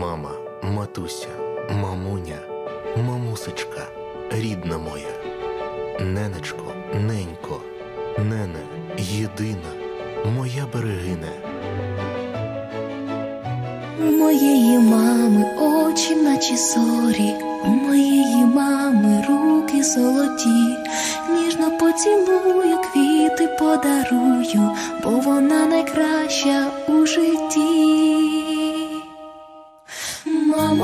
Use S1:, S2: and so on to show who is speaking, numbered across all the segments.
S1: Мама, матуся, мамуня, мамусечка, рідна моя, ненечко, ненько, нене, єдина, моя берегине.
S2: Моєї мами очі, наче зорі, моєї мами руки золоті, ніжно поцілую, квіти подарую, бо вона найкраща у житті.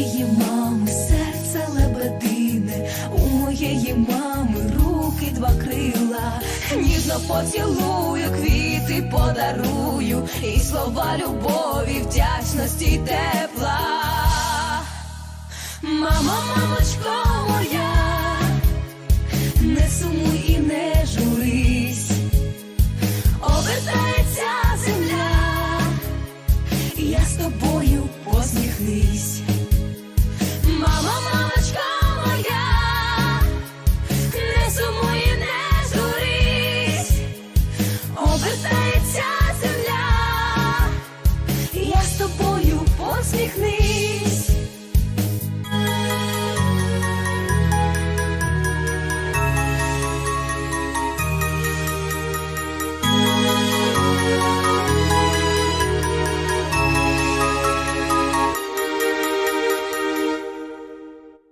S2: Моєї мами серце лебедине, у моєї мами руки два крила, ніжно поцілую, квіти подарую, і слова любові, вдячності тепла. Мама, мамочко моя, не сумуй і не журись, обертається земля я з тобою посміхнись. But they tell